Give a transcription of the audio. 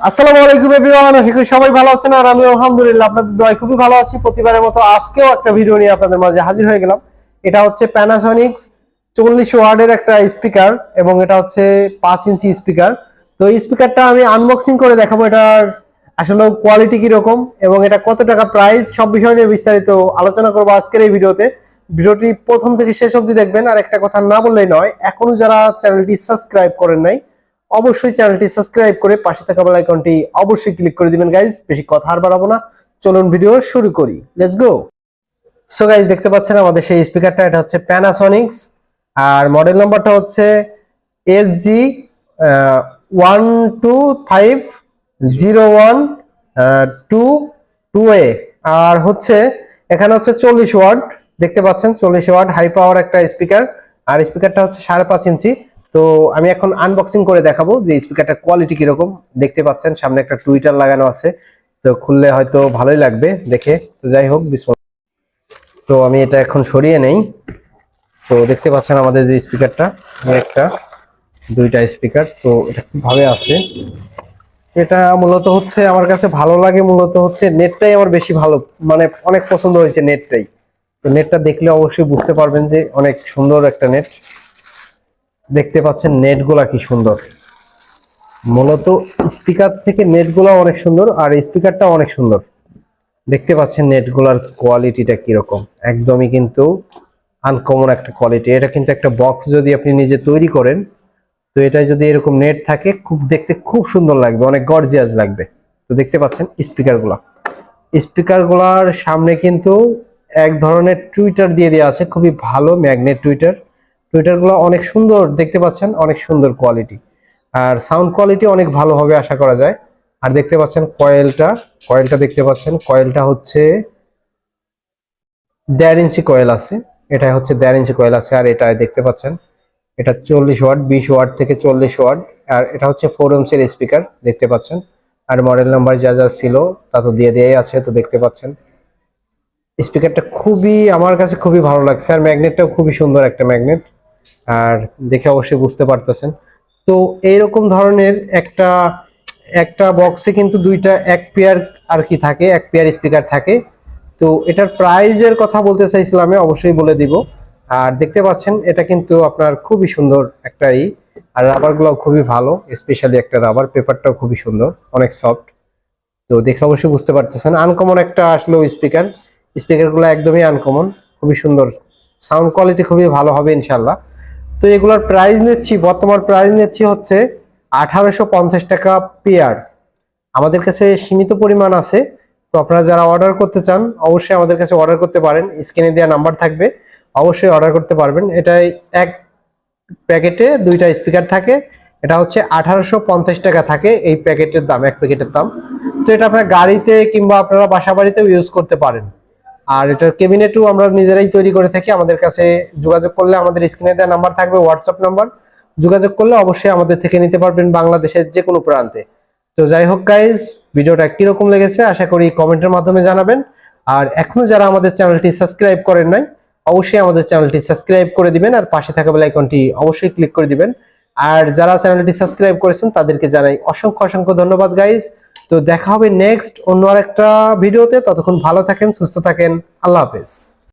আসসালামু আলাইকুম এভরিওয়ান, আশা করি সবাই ভালো আছেন আর আমি আলহামদুলিল্লাহ, আপনাদের দোয়ায় খুবই ভালো আছি। প্রতিবারের মতো আজকেও একটা ভিডিও নিয়ে আপনাদের মাঝে হাজির হয়ে গেলাম। এটা হচ্ছে প্যানাসনিক্স চল্লিশ ওয়ার্ডের একটা স্পিকার এবং এটা হচ্ছে পাঁচ ইঞ্চি স্পিকার তো এই স্পিকারটা আমি আনবক্সিং করে দেখাবো, এটার আসলে কোয়ালিটি কীরকম এবং এটা কত টাকা প্রাইস সব বিষয় নিয়ে বিস্তারিত আলোচনা করব আজকের এই ভিডিওতে। ভিডিওটি প্রথম থেকে শেষ অবধি দেখবেন, আর একটা কথা না বললেই নয়, এখনও যারা চ্যানেলটি সাবস্ক্রাইব করেন নাই অবশ্যই চ্যানেলটি সাবস্ক্রাইব করে পাশে থাকা বেল আইকনটি অবশ্যই ক্লিক করে দিবেন গাইজ বেশি কথা আর বাড়াবো না। চলুন ভিডিও শুরু করি। লেটস গো সো গাইজ দেখতে পাচ্ছেন আমাদের সেই স্পিকারটা এটা হচ্ছে প্যানাসনিক্স আর মডেল নাম্বারটা হচ্ছে S G one two five zero one two two A R হচ্ছে, এখানে হচ্ছে চল্লিশ ওয়াট। দেখতে পাচ্ছেন, চল্লিশ ওয়াট হাই পাওয়ার একটা স্পিকার আর স্পিকারটা হচ্ছে সাড়ে পাঁচ ইঞ্চি। তো আমি এখন আনবক্সিং করে দেখাবো যে স্পিকারটার কোয়ালিটি কীরকম। দেখতে পাচ্ছেন, সামনে একটা টুইটার লাগানো আছে। তো খুললে হয়তো ভালোই লাগবে দেখে। তো যাই হোক। তো আমি এটা এখন সরিয়ে নেই। তো দেখতে পাচ্ছেন আমাদের যে স্পিকারটা একটা দুইটা স্পিকার তো এটা ভাবে আছে? এটা মূলত হচ্ছে আমার কাছে ভালো লাগে, মূলত হচ্ছে নেটটাই আমার বেশি ভালো মানে অনেক পছন্দ হয়েছে নেটটাই। তো নেটটা দেখলে অবশ্যই বুঝতে পারবেন যে অনেক সুন্দর একটা নেট। দেখতে পাচ্ছেন নেটগুলা কি সুন্দর। মূলত স্পিকার থেকে নেটগুলো অনেক সুন্দর আর স্পিকারটা অনেক সুন্দর। দেখতে পাচ্ছেন নেটগুলার কোয়ালিটিটা কীরকম। একদমই কিন্তু আনকমন একটা কোয়ালিটি এটা কিন্তু একটা বক্স যদি আপনি নিজে তৈরি করেন, তো এটা যদি এরকম নেট থাকে, খুব দেখতে খুব সুন্দর লাগবে, অনেক গর্জিয়াস লাগবে। তো দেখতে পাচ্ছেন স্পিকারগুলো। স্পিকারগুলোর সামনে কিন্তু এক ধরনের টুইটার দিয়ে দেওয়া আছে, খুবই ভালো ম্যাগনেট টুইটার। টুইটারগুলো অনেক সুন্দর দেখতে পাচ্ছেন, অনেক সুন্দর কোয়ালিটি আর সাউন্ড কোয়ালিটি অনেক ভালো হবে, আশা করা যায়। আর দেখতে পাচ্ছেন কয়েলটা কয়েলটা দেখতে পাচ্ছেন কয়েলটা হচ্ছে দেড় ইঞ্চি কয়েল আছে। এটা হচ্ছে দেড় ইঞ্চি কয়েল আছে, আর এটা দেখতে পাচ্ছেন, এটা চল্লিশ ওয়াট, বিশ ওয়াট থেকে চল্লিশ ওয়াট, আর এটা হচ্ছে ফোর এমসের স্পিকার দেখতে পাচ্ছেন। আর মডেল নাম্বার যা যা ছিল, তা তো দিয়ে দেওয়াই আছে, তো দেখতে পাচ্ছেন। স্পিকারটা খুবই, আমার কাছে খুবই ভালো লাগছে, আর ম্যাগনেটটাও খুবই সুন্দর একটা ম্যাগনেট আর দেখে অবশ্যই বুঝতে পারতেছেন। তো এইরকম ধরনের একটা একটা বক্সে কিন্তু দুইটা এক পেয়ার আর কি থাকে, এক পেয়ার স্পিকার থাকে। তো এটার প্রাইজের কথা বলতে চাইছিলাম, অবশ্যই বলে দিব। আর দেখতে পাচ্ছেন, এটা কিন্তু আপনার খুবই সুন্দর একটা ই। আর রাবারগুলো খুবই ভালো স্পেশালি একটা রাবার পেপারটাও খুবই সুন্দর, অনেক সফট তো দেখে অবশ্যই বুঝতে পারতেছেন। আনকমন একটা আসলে স্পিকার স্পিকারগুলো একদমই আনকমন খুবই সুন্দর। সাউন্ড কোয়ালিটি খুবই ভালো হবে ইনশাল্লাহ তো এগুলোর প্রাইস নিচ্ছি, বর্তমান প্রাইস নিচ্ছি হচ্ছে আঠারোশো পঞ্চাশ টাকা পেয়ার আমাদের কাছে সীমিত পরিমাণ আছে, তো আপনারা যারা অর্ডার করতে চান, অবশ্যই আমাদের কাছে অর্ডার করতে পারেন। স্ক্রিনে দেওয়া নাম্বার থাকবে, অবশ্যই অর্ডার করতে পারবেন। এটাই এক প্যাকেটে দুইটা স্পিকার থাকে, এটা হচ্ছে আঠারোশো পঞ্চাশ টাকা থাকে এই প্যাকেটের দাম, এক প্যাকেটের দাম। তো এটা আপনার গাড়িতে কিংবা আপনারা বাসা বাড়িতেও ইউজ করতে পারেন। আর এটার কেবিনেটও আমরা নিজেরাই তৈরি করে থাকি। আমাদের কাছে যোগাযোগ করলে আমাদের স্ক্রিনে দেওয়া নাম্বার থাকবে হোয়াটসঅ্যাপ নাম্বার যোগাযোগ করলে অবশ্যই আমাদের থেকে নিতে পারবেন বাংলাদেশের যে কোনো প্রান্তে। তো যাই হোক গাইজ ভিডিওটা কীরকম লেগেছে আশা করি কমেন্টের মাধ্যমে জানাবেন। আর এখনও যারা আমাদের চ্যানেলটি সাবস্ক্রাইব করেন নাই, অবশ্যই আমাদের চ্যানেলটি সাবস্ক্রাইব করে দিবেন আর পাশে থাকা বেল আইকনটি অবশ্যই ক্লিক করে দিবেন। আর যারা চ্যানেলটি সাবস্ক্রাইব করেছেন, তাদেরকে জানাই অসংখ্য অসংখ্য ধন্যবাদ গাইজ তো দেখা হবে নেক্সট অন্য আরেকটা ভিডিওতে। ততক্ষণ ভালো থাকেন সুস্থ থাকেন। আল্লাহ হাফেজ।